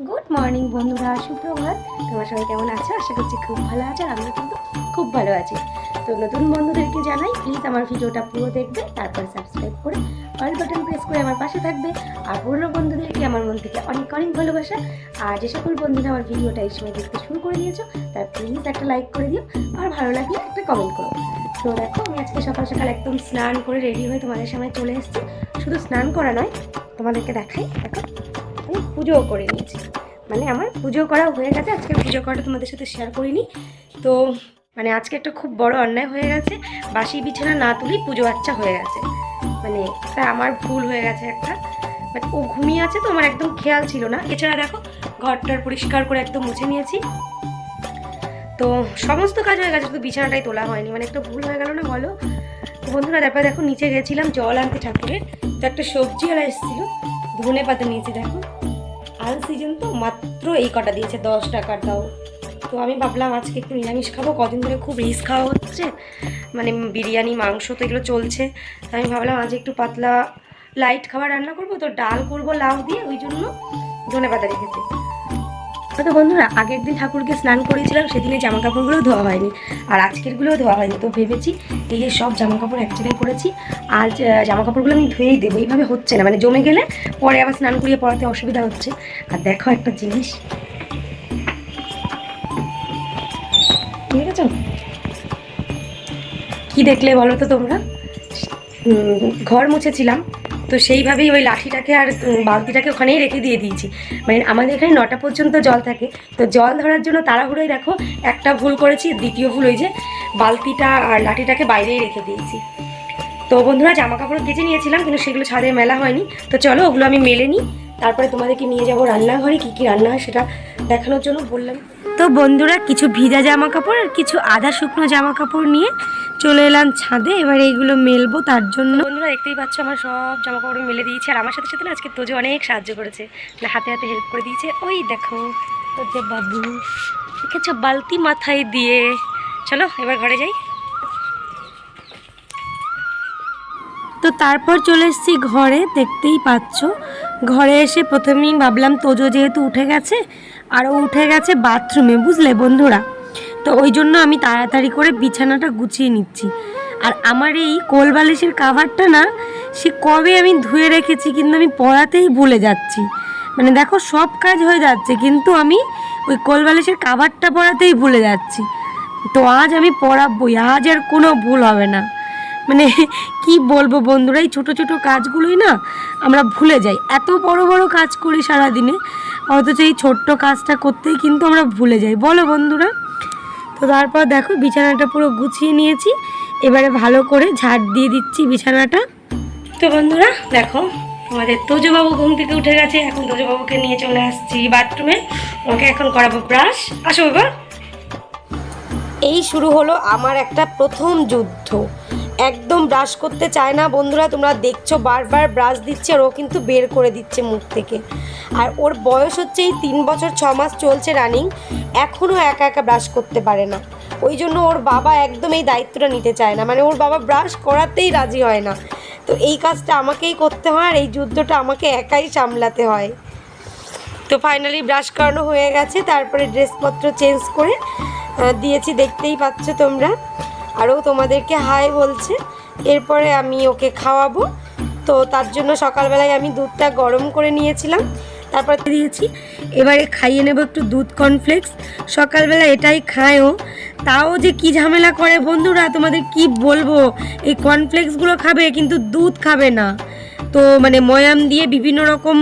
Good morning বন্ধুরা, সুপ্রভাত। তোমার সবাই কেমন আছো? আশা করছি খুব ভালো আছে আর আমিও কিন্তু খুব ভালো আছি। তো নতুন বন্ধুদেরকে জানাই প্লিজ আমার ভিডিওটা পুরো দেখবে, তারপর সাবস্ক্রাইব করে অল বাটন প্রেস করে আমার পাশে থাকবে। আর পুরনো বন্ধুদেরকে আমার মন থেকে অনেক অনেক ভালোবাসা। আর যে সকল বন্ধুরা আমার ভিডিওটা এই সময় দেখতে শুরু করে দিয়েছ, তার প্লিজ একটা লাইক করে দিও, আর ভালো লাগলে একটা কমেন্ট করো। তো দেখো, আমি আজকে সকাল সকাল একদম স্নান করে রেডি হয়ে তোমাদের সামনে চলে এসেছি। শুধু স্নান করা নয়, তোমাদেরকে দেখাই, দেখো। আমি পুজোও করে নিয়েছি। মানে আমার পুজো করা হয়ে গেছে আজকে পুজো করাটা তোমাদের সাথে শেয়ার করিনি। তো মানে আজকে একটা খুব বড় অন্যায় হয়ে গেছে, বাসি বিছানা না তুলেই পুজো বাচ্চা হয়ে গেছে। মানে তা আমার ভুল হয়ে গেছে একটা। বাট ও ঘুমিয়ে আছে তো, আমার একদম খেয়াল ছিল না। এছাড়া দেখো, ঘরটার পরিষ্কার করে একদম মুছে নিয়েছি। তো, সমস্ত কাজ হয়ে গেছে, শুধু বিছানাটাই তোলা হয়নি। মানে একটা ভুল হয়ে গেল না বলো? তো বন্ধুরা তারপরে দেখো, নিচে গেছিলাম জল আনতে ঠাকুরের। তো একটা সবজি সবজিওয়ালা এসেছিল ধনে পাতা নিয়েছি, দেখো। আল সিজন তো মাত্র এই কটা দিয়েছে, দশ টাকার দাও। তো আমি ভাবলাম আজকে একটু নিরামিষ খাব, কদিন ধরে খুব রিস খাওয়া হচ্ছে মানে বিরিয়ানি, মাংস তো এগুলো চলছে। তো আমি ভাবলাম আজ একটু পাতলা লাইট খাবার রান্না করব, তো ডাল করব লাউ দিয়ে, ওই জন্য ধনে পাতা রেখেছি। তো বন্ধুরা, আগের দিন ঠাকুরকে স্নান করেছিলাম সেদিনে জামা কাপড়গুলো ধোয়া হয়নি, আর আজকেরগুলোও ধোয়া হয়নি। তো ভেবেছি এই যে সব জামা কাপড় এক জায়গায় পরেছি, আর জামা কাপড়গুলো আমি ধুয়েই দেবো, এইভাবে হচ্ছে না মানে জমে গেলে পরে আবার স্নান করিয়ে পড়াতে অসুবিধা হচ্ছে। আর দেখো একটা জিনিস। কি দেখলে বলো তো তোমরা? ঘর মুছেছিলাম তো সেইভাবেই ওই লাঠিটাকে আর বালতিটাকে ওখানেই রেখে দিয়ে দিয়েছি। মানে আমাদের এখানে নটা পর্যন্ত জল থাকে। তো জল ধরার জন্য তাড়াহুড়োই দেখো, একটা ভুল করেছি, দ্বিতীয় ভুল ওই যে বালতিটা আর লাঠিটাকে বাইরেই রেখে দিয়েছি। তো বন্ধুরা জামা কাপড় কেচে নিয়েছিলাম, কিন্তু সেগুলো ছাদে মেলা হয়নি। তো চলো, ওগুলো আমি মেলে নিই। তারপরে তোমাদেরকে নিয়ে যাব রান্নাঘরে, কী কী রান্না হয় সেটা দেখানোর জন্য বললাম। তো বন্ধুরা, কিছু ভিজা জামা কাপড় আর কিছু আধা শুকনো জামা কাপড় নিয়ে চলে এলাম ছাদে। এবার এইগুলো মেলবো তার জন্য। বন্ধুরা, দেখতেই পাচ্ছ আমার সব জামা কাপড় মেলে দিয়েছে। আর আমার সাথে সাথে না আজকে তোজো অনেক সাহায্য করেছে। হাতে হাতে হেল্প করে দিয়েছে। ওই দেখো, তোজো বাবু। দেখেছ, বালতি মাথায় দিয়ে। চলো, এবার ঘরে যাই। তো তারপর চলে এসেছি ঘরে, দেখতেই পাচ্ছ। ঘরে এসে প্রথমেই ভাবলাম তোজো যেহেতু উঠে গেছে আর ও উঠে গেছে বাথরুমে, বুঝলে বন্ধুরা? তো ওই জন্য আমি তাড়াতাড়ি করে বিছানাটা গুছিয়ে নিচ্ছি। আর আমার এই কোল বালিশের কাভারটা না, সে কবে আমি ধুয়ে রেখেছি কিন্তু আমি পড়াতেই ভুলে যাচ্ছি। মানে দেখো সব কাজ হয়ে যাচ্ছে, কিন্তু আমি ওই কোল বালিশের কাভারটা পড়াতেই ভুলে যাচ্ছি। তো আজ আমি পড়াবই, আজ আর কোনো ভুল হবে না। মানে কি বলব বন্ধুরা, এই ছোটো ছোটো কাজগুলোই না আমরা ভুলে যাই। এত বড় বড় কাজ করি সারাদিনে অথচ এই ছোট্ট কাজটা করতেই কিন্তু আমরা ভুলে যাই। বলো বন্ধুরা। তো তারপর দেখো, বিছানাটা পুরো গুছিয়ে নিয়েছি। এবারে ভালো করে ঝাড় দিয়ে দিচ্ছি বিছানাটা। তো বন্ধুরা, দেখো, আমাদের তোজবাবু ঘুম থেকে উঠে গেছে। এখন তোজবাবুকে নিয়ে চলে আসছি বাথরুমে। ওকে এখন করাবো ব্রাশ। আসো বাবা এই শুরু হলো আমার একটা প্রথম যুদ্ধ। একদম ব্রাশ করতে চায় না। বন্ধুরা, তোমরা দেখছ, বারবার ব্রাশ দিচ্ছে, আর ও কিন্তু বের করে দিচ্ছে মুখ থেকে। আর ওর বয়স হচ্ছে এই তিন বছর, ছ মাস চলছে রানিং এখনও একা একা ব্রাশ করতে পারে না। ওই জন্য ওর বাবা একদম এই দায়িত্বটা নিতে চায় না। মানে ওর বাবা ব্রাশ করাতেই রাজি হয় না। তো এই কাজটা আমাকেই করতে হয়, আর এই যুদ্ধটা আমাকে একাই সামলাতে হয়। তো ফাইনালি ব্রাশ করানো হয়ে গেছে, তারপরে ড্রেসপত্র চেঞ্জ করে দিয়েছি, দেখতেই পাচ্ছ তোমরা। আরও তোমাদেরকে হাই বলছে। এরপরে আমি ওকে খাওয়াবো। তো তার জন্য সকালবেলায় আমি দুধটা গরম করে নিয়েছিলাম। তারপর দিয়েছি। এবারে খাইয়ে নেব একটু দুধ কর্নফ্লেক্স সকালবেলা এটাই খায়ও তাও যে কি ঝামেলা করে বন্ধুরা, তোমাদের কি বলব? এই কর্নফ্লেক্সগুলো খাবে, কিন্তু দুধ খাবে না। তো মানে ময়াম দিয়ে বিভিন্ন রকম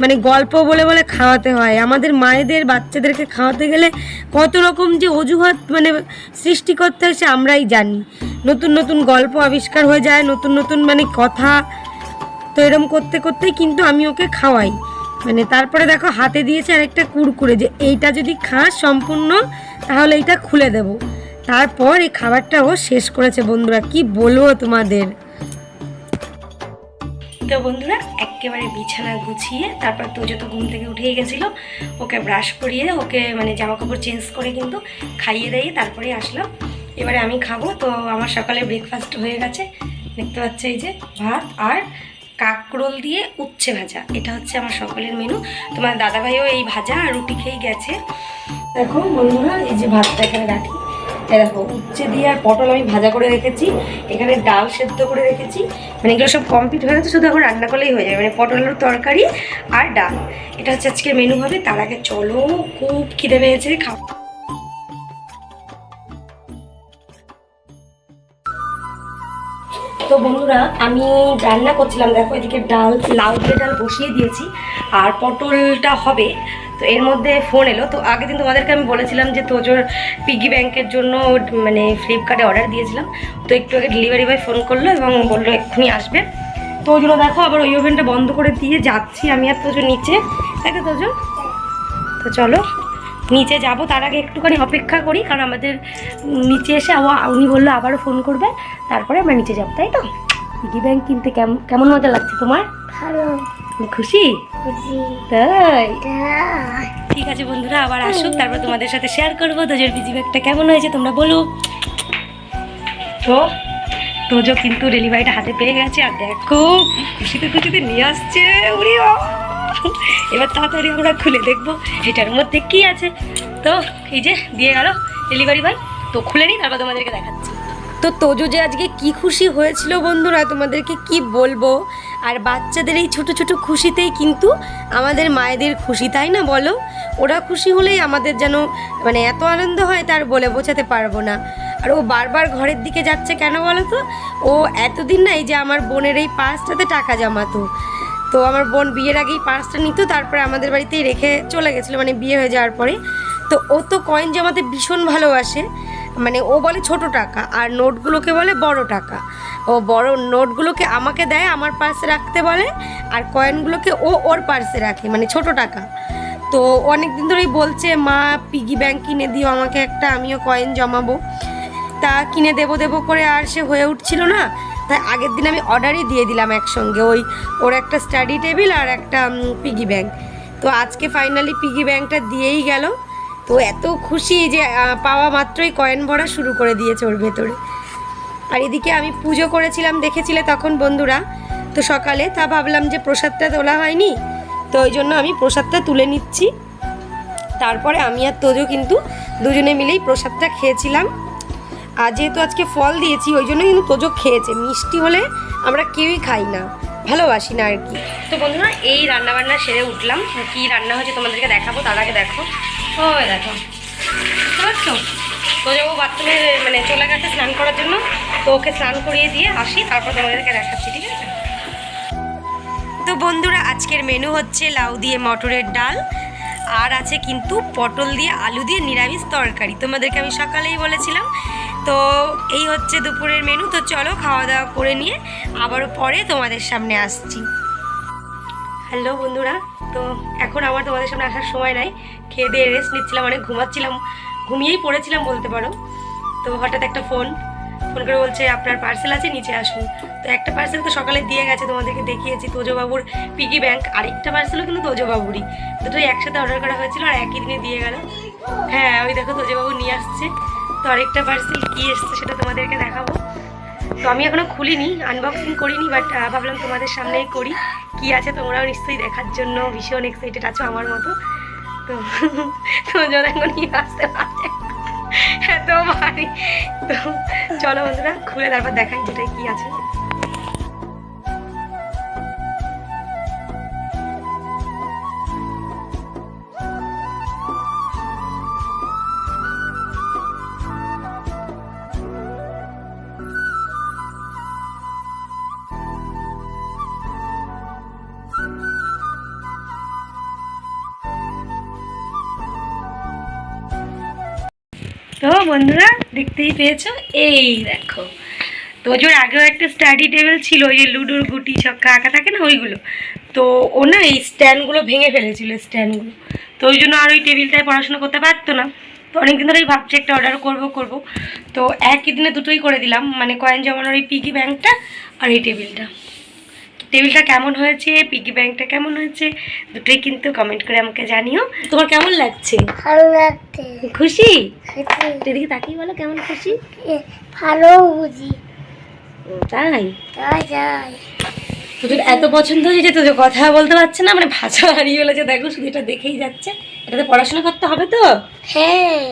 মানে গল্প বলে বলে খাওয়াতে হয়। আমাদের মায়েদের, বাচ্চাদেরকে খাওয়াতে গেলে কত রকম যে অজুহাত মানে সৃষ্টি করতে হয় সে আমরাই জানি। নতুন নতুন গল্প আবিষ্কার হয়ে যায়, নতুন নতুন মানে কথা তো এরম করতে করতেই কিন্তু আমি ওকে খাওয়াই। মানে তারপরে দেখো হাতে দিয়েছে আরেকটা কুরকুরে যে এইটা যদি খাস সম্পূর্ণ, তাহলে এইটা খুলে দেব। তারপর এই খাবারটা ও শেষ করেছে বন্ধুরা, কি বলব তোমাদের? তো বন্ধুরা, একেবারে বিছানা গুছিয়ে তারপর তো যত ঘুম থেকে উঠেই গেছিল, ওকে ব্রাশ করিয়ে ওকে মানে জামা কাপড় চেঞ্জ করে কিন্তু খাইয়ে দিয়ে তারপরে আসলাম। এবারে আমি খাব, তো আমার সকালে ব্রেকফাস্ট হয়ে গেছে। দেখতে পাচ্ছ এই যে ভাত আর কাকরোল দিয়ে উচ্ছে ভাজা, এটা হচ্ছে আমার সকলের মেনু তোমার দাদাভাইও এই ভাজা আর রুটি খেয়ে গেছে। দেখো বন্ধুরা, এই যে ভাতটা এখানে রাখি। দেখো, উচ্ছে দিয়ে আর পটল আমি ভাজা করে রেখেছি, এখানে ডাল সেদ্ধ করে রেখেছি। মানে এগুলো সব কমপ্লিট হয়ে গেছে, শুধু এখন রান্না করলেই হয়ে যাবে। মানে পটলের তরকারি আর ডাল। এটা হচ্ছে আজকে মেনু হবে, তার আগে চলো, খুব খিদে পেয়েছে খাও তো বন্ধুরা, আমি রান্না করছিলাম, দেখো এদিকে ডাল, লাউ দিয়ে ডাল বসিয়ে দিয়েছি, আর পটলটা হবে। তো এর মধ্যে ফোন এলো। তো আগের দিন তোমাদেরকে আমি বলেছিলাম যে তোজোর পিগি ব্যাংকের জন্য মানে ফ্লিপকার্টে অর্ডার দিয়েছিলাম। তো একটু আগে ডেলিভারি বয় ফোন করল এবং বলল এক্ষুনি আসবে। তো ওই জন্য দেখো আবার ওই ওভেনটা বন্ধ করে দিয়ে যাচ্ছি আমি আর তোজো নিচে। তাই তো তোজো? তো চলো। নিচে যাব তার আগে একটুখানি অপেক্ষা করি কারণ আমাদের নিচে এসে উনি বলল আবারও ফোন করবে তারপরে আমরা নিচে যাব তাই তো? পিগি ব্যাংক কিনতে কেমন কেমন মজা লাগছে তোমার? ভালো। খুশি? তাই? তাই ঠিক আছে বন্ধুরা আবার আসুক তারপর তোমাদের সাথে শেয়ার করব তোজোর পিজি ব্যাগটা কেমন হয়েছে তোমরা বলো। তো তোজো কিন্তু ডেলিভারিটা হাতে পেয়ে গেছে আর দেখো খুশিতে খুশিতে নিয়ে আসছে উড়ি। এবার তাড়াতাড়ি আমরা খুলে দেখব এটার মধ্যে কি আছে। তো এই যে, দিয়ে গেল ডেলিভারি বয় তো খুলে নিই, তারপর তোমাদেরকে দেখাচ্ছি। তো তোজো যে আজকে কি খুশি হয়েছিল বন্ধুরা, তোমাদেরকে কি বলব? আর বাচ্চাদের এই ছোট ছোট খুশিতেই কিন্তু আমাদের মায়েদের খুশি, তাই না বলো? ওরা খুশি হলেই আমাদের যেন মানে এত আনন্দ হয় তার বলে বোঝাতে পারব না। আর ও বারবার ঘরের দিকে যাচ্ছে কেন বলো তো? ও এতদিন না এই যে আমার বোনের এই পার্সটাতে টাকা জমাতো। তো আমার বোন বিয়ের আগেই পার্সটা নিত, তারপরে আমাদের বাড়িতেই রেখে চলে গেছিল মানে বিয়ে হয়ে যাওয়ার পরে। তো ও তো কয়েন জমাতে ভীষণ ভালোবাসে মানে ও বলে ছোট টাকা, আর নোটগুলোকে বলে বড় টাকা। ও বড় নোটগুলোকে আমাকে দেয়, আমার পার্সে রাখতে বলে, আর কয়েনগুলোকে ও ওর পার্সে রাখে মানে ছোট টাকা। তো অনেক দিন ধরেই বলছে, মা পিগি ব্যাংক কিনে দিও আমাকে একটা, আমিও কয়েন জমাবো। তা কিনে দেবো দেবো করে আর সে হয়ে উঠছিল না। তাই আগের দিন আমি অর্ডারই দিয়ে দিলাম একসঙ্গে, ওই ওর একটা স্টাডি টেবিল আর একটা পিগি ব্যাংক তো আজকে ফাইনালি পিগি ব্যাংকটা দিয়েই গেল। তো এত খুশি যে পাওয়া মাত্রই কয়েন ভরা শুরু করে দিয়েছে ওর ভেতরে। আর এদিকে আমি পুজো করেছিলাম, দেখেছিলে তখন বন্ধুরা? তো সকালে তা ভাবলাম যে প্রসাদটা তোলা হয়নি, তো ওই জন্য আমি প্রসাদটা তুলে নিচ্ছি। তারপরে আমি আর তোজো কিন্তু দুজনে মিলেই প্রসাদটা খেয়েছিলাম। আর যেহেতু আজকে ফল দিয়েছি, ওই জন্য কিন্তু তোজো খেয়েছে। মিষ্টি হলে আমরা কেউই খাই না। ভালোবাসি না আর কি। তো বন্ধুরা, এই রান্না বান্না সেরে উঠলাম। কি রান্না হয়েছে তোমাদেরকে দেখাবো, তার আগে দেখো। ও দেখো। বুঝতে পারছ? বাথরুমে মানে চলে গেছে স্নান করার জন্য। তো ওকে স্নান করিয়ে দিয়ে আসি, তারপর তোমাদেরকে দেখাচ্ছি, ঠিক আছে? তো বন্ধুরা, আজকের মেনু হচ্ছে লাউ দিয়ে মটরের ডাল। আর আছে কিন্তু পটল দিয়ে আলু দিয়ে নিরামিষ তরকারি। তোমাদেরকে আমি সকালেই বলেছিলাম। তো এই হচ্ছে দুপুরের মেনু তো চলো খাওয়া দাওয়া করে নিয়ে আবারও পরে তোমাদের সামনে আসছি। হ্যালো বন্ধুরা। তো এখন আমার তোমাদের সামনে আসার সময় নাই। খেয়ে দিয়ে রেস্ট নিচ্ছিলাম অনেক ঘুমাচ্ছিলাম। ঘুমিয়েই পড়েছিলাম বলতে পারো। তো হঠাৎ একটা ফোন ফোন করে বলছে, আপনার পার্সেল আছে, নিচে আসুন। তো একটা পার্সেল তো সকালে দিয়ে গেছে, তোমাদেরকে দেখিয়েছি, তোজোবাবুর পিগি ব্যাংক আরেকটা পার্সেলও কিন্তু তোজোবাবুরই। দুটোই একসাথে অর্ডার করা হয়েছিল আর একই দিনে দিয়ে গেল। হ্যাঁ ওই দেখো তোজোবাবু নিয়ে আসছে। তো আরেকটা পার্সেল কী এসছে সেটা তোমাদেরকে দেখাবো। তো আমি এখনও খুলিনি আনবক্সিং করিনি বাট ভাবলাম তোমাদের সামনেই করি। কি আছে তোমরাও নিশ্চয়ই দেখার জন্য। ভীষণ এক্সাইটেড আছো আমার মতো। তো তোমরা এখন নিয়ে আসতে পারবে এত ভারী তো চলো বন্ধুরা খুলে তারপর দেখাই যেটা কি আছে। তো বন্ধুরা, দেখতেই পেয়েছ? এই দেখো। তোজোর আগেও একটা স্টাডি টেবিল ছিল, ওই যে লুডোর গুটি ছক্কা আঁকা থাকে না, ওইগুলো। তো ও না এই স্ট্যান্ডগুলো ভেঙে ফেলেছিল স্ট্যান্ডগুলো তো ওই জন্য আর ওই টেবিলটায় পড়াশোনা করতে পারতো না। তো অনেকদিন ধরেই ভাবছি একটা অর্ডার করব করব। তো একই দিনে দুটোই করে দিলাম মানে কয়েন জমানোর এই পিগি ব্যাংকটা আর এই টেবিলটা টেবিলটা কেমন হয়েছে? পিগি ব্যাংকটা কেমন হয়েছে? দুটোই কিন্তু কমেন্ট করে আমাকে জানিও। তোমার কেমন লাগছে? ভালো লাগতে খুশি? এদিকে তাকিয়ে বলো কেমন খুশি? ভালো বুঝি তাই? তাই তোদের এত পছন্দ হয়েছে তোদের কথা বলতে পারছে না মানে ভাষা হারিয়ে ফেলেছে। দেখো শুধু এটা দেখেই যাচ্ছে। এটাতে পড়াশোনা করতে হবে তো? হ্যাঁ।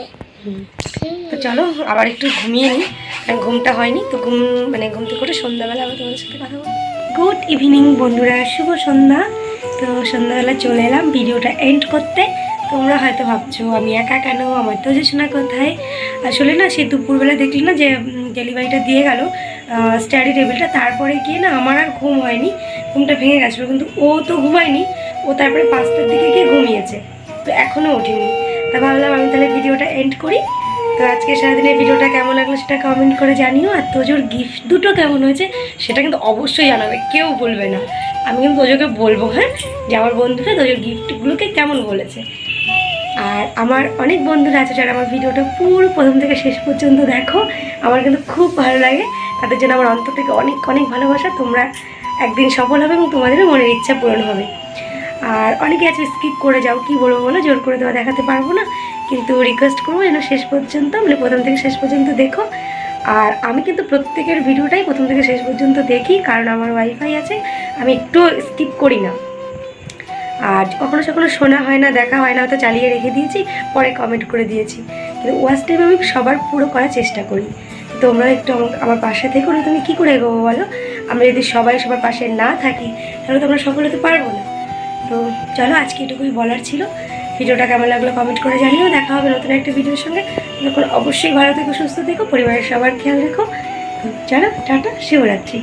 তো চলো আবার একটু ঘুমিয়ে নিই ঘুমটা হয়নি তো ঘুম মানে ঘুম থেকে করে সন্ধ্যাবেলা আবার তোমাদের সাথে কথা বলব। গুড ইভিনিং বন্ধুরা, শুভ সন্ধ্যা। তো সন্ধ্যাবেলা চলে এলাম ভিডিওটা এন্ড করতে। তোমরা হয়তো ভাবছ, আমি একা কেন? আমার তো শোনা কোথায়? আসলে না, সে দুপুরবেলা দেখলি না যে ডেলিভারিটা দিয়ে গেল স্টাডি টেবিলটা তারপরে গিয়ে না আমার আর ঘুম হয়নি, ঘুমটা ভেঙে গেছিল, কিন্তু ও তো ঘুমায়নি। ও তারপরে পাঁচটার দিকে গিয়ে ঘুমিয়েছে। তো এখনও ওঠেনি। তা ভাবলাম আমি তাহলে ভিডিওটা এন্ড করি। তো আজকে সারাদিনের ভিডিওটা কেমন লাগল সেটা কমেন্ট করে জানিও। আর তোজোর গিফট দুটো কেমন হয়েছে সেটা কিন্তু অবশ্যই জানাবে, কেউ বলবে না। আমি কিন্তু তোজোকে বলব হ্যাঁ? যে আমার বন্ধুরা তোজোর গিফটগুলোকে কেমন বলেছে। আর আমার অনেক বন্ধুরা আছে যারা আমার ভিডিওটা পুরো প্রথম থেকে শেষ পর্যন্ত দেখো। আমার কিন্তু খুব ভালো লাগে। তাদের জন্য আমার অন্তর থেকে অনেক অনেক ভালোবাসা। তোমরা একদিন সফল হবে এবং তোমাদেরও মনের ইচ্ছা পূরণ হবে। আর অনেকে আছে স্কিপ করে যাও, কি বলব বলো, জোর করে দেওয়া দেখাতে পারব না। কিন্তু রিকোয়েস্ট করব যেন শেষ পর্যন্ত মানে প্রথম থেকে শেষ পর্যন্ত দেখো। আর আমি কিন্তু প্রত্যেকের ভিডিওটাই প্রথম থেকে শেষ পর্যন্ত দেখি, কারণ আমার ওয়াইফাই আছে, আমি একটু স্কিপ করি না। আর কখনো কখনো শোনা হয় না, দেখা হয় না হয়তো চালিয়ে রেখে দিয়েছি, পরে কমেন্ট করে দিয়েছি। কিন্তু ওয়াচ টাইম আমি সবার পুরো করার চেষ্টা করি। তোমরা একটু আমার পাশে থেকে না, তুমি কী করে এগোবো বলো? আমরা যদি সবাই সবার পাশে না থাকি, তাহলে তোমরা সফল হতে পারব না। তো চলো, আজকে এটুকুই বলার ছিল। ভিডিওটা কেমন লাগল কমেন্ট করে জানিও। দেখা হবে নতুন একটা ভিডিওর সঙ্গে। তখন অবশ্যই ভালো থেকো, সুস্থ থেকো, পরিবারের সবার খেয়াল রেখো। চলো, টাটা, শিবরাত্রি।